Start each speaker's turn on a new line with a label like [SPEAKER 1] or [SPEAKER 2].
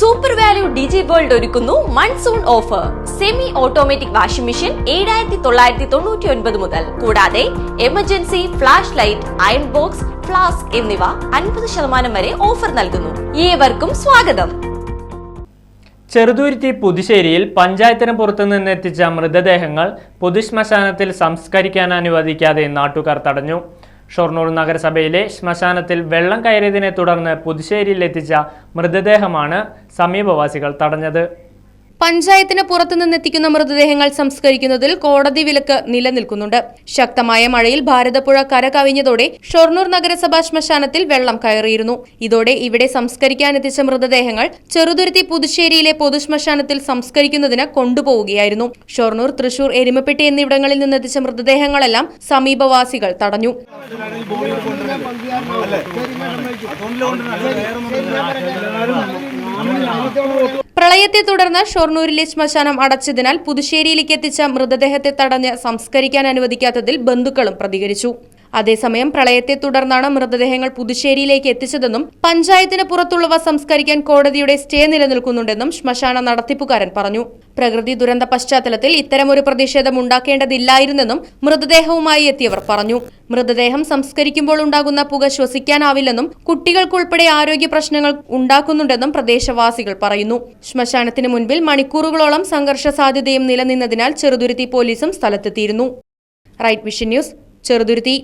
[SPEAKER 1] Super value digi world ഒരുക്കുന്നു monsoon offer semi automatic washing machine ഏഴായിരത്തി തൊള്ളായിരത്തി തൊണ്ണൂറ്റി ഒൻപത് മുതൽ. കൂടാതെ emergency flash light iron box flask എന്നിവ അൻപത് ശതമാനം വരെ ഓഫർ നൽകുന്നു. ഏവർക്കും സ്വാഗതം.
[SPEAKER 2] ചെറുതുരുത്തി പുതുശ്ശേരിയിൽ പഞ്ചായത്തിന് പുറത്തു നിന്നെത്തിച്ച മൃതദേഹങ്ങൾ പൊതുശ്മശാനത്തിൽ സംസ്കരിക്കാൻ അനുവദിക്കാതെ നാട്ടുകാർ തടഞ്ഞു. ഷൊർണൂർ നഗരസഭയിലെ ശ്മശാനത്തിൽ വെള്ളം കയറിയതിനെ തുടർന്ന് പുതുശ്ശേരിയിൽ എത്തിച്ച മൃതദേഹമാണ് സമീപവാസികൾ തടഞ്ഞത്.
[SPEAKER 3] പഞ്ചായത്തിന് പുറത്തുനിന്നെത്തിക്കുന്ന മൃതദേഹങ്ങൾ സംസ്കരിക്കുന്നതിൽ കോടതി വിലക്ക് നിലനിൽക്കുന്നുണ്ട്. ശക്തമായ മഴയിൽ ഭാരതപ്പുഴ കര കവിഞ്ഞതോടെ ഷൊർണൂർ നഗരസഭാ ശ്മശാനത്തിൽ വെള്ളം കയറിയിരുന്നു. ഇതോടെ ഇവിടെ സംസ്കരിക്കാനെത്തിച്ച മൃതദേഹങ്ങൾ ചെറുതുരുത്തി പുതുശ്ശേരിയിലെ പൊതുശ്മശാനത്തിൽ സംസ്കരിക്കുന്നതിന് കൊണ്ടുപോവുകയായിരുന്നു. ഷൊർണൂർ തൃശൂർ എരുമപ്പെട്ടി എന്നിവിടങ്ങളിൽ നിന്നെത്തിച്ച മൃതദേഹങ്ങളെല്ലാം സമീപവാസികൾ തടഞ്ഞു. പ്രളയത്തെ തുടർന്ന് ഷൊർണൂരിലെ ശ്മശാനം അടച്ചതിനാൽ പുതുശ്ശേരിയിലേക്ക് എത്തിച്ച മൃതദേഹത്തെ തടഞ്ഞ് സംസ്കരിക്കാൻ അനുവദിക്കാത്തതിൽ ബന്ധുക്കളും പ്രതികരിച്ചു അതേസമയം പ്രളയത്തെ തുടർന്നാണ് മൃതദേഹങ്ങൾ പുതുശ്ശേരിയിലേക്ക് എത്തിച്ചതെന്നും പഞ്ചായത്തിന് പുറത്തുള്ളവ സംസ്കരിക്കാൻ കോടതിയുടെ സ്റ്റേ നിലനിൽക്കുന്നുണ്ടെന്നും ശ്മശാന നടത്തിപ്പുകാരൻ പറഞ്ഞു. പ്രകൃതി ദുരന്ത പശ്ചാത്തലത്തിൽ ഇത്തരമൊരു പ്രതിഷേധം ഉണ്ടാക്കേണ്ടതില്ലായിരുന്നെന്നും മൃതദേഹവുമായി എത്തിയവർ പറഞ്ഞു. മൃതദേഹം സംസ്കരിക്കുമ്പോൾ ഉണ്ടാകുന്ന പുക ശ്വസിക്കാനാവില്ലെന്നും കുട്ടികൾക്കുൾപ്പെടെ ആരോഗ്യ പ്രശ്നങ്ങൾ ഉണ്ടാക്കുന്നുണ്ടെന്നും പ്രദേശവാസികൾ പറയുന്നു. ശ്മശാനത്തിന് മുൻപിൽ മണിക്കൂറുകളോളം സംഘർഷ സാധ്യതയും നിലനിന്നതിനാൽ ചെറുതുരുത്തി പോലീസും സ്ഥലത്തെത്തിയിരുന്നു. Right vision news Cheruthuruthi.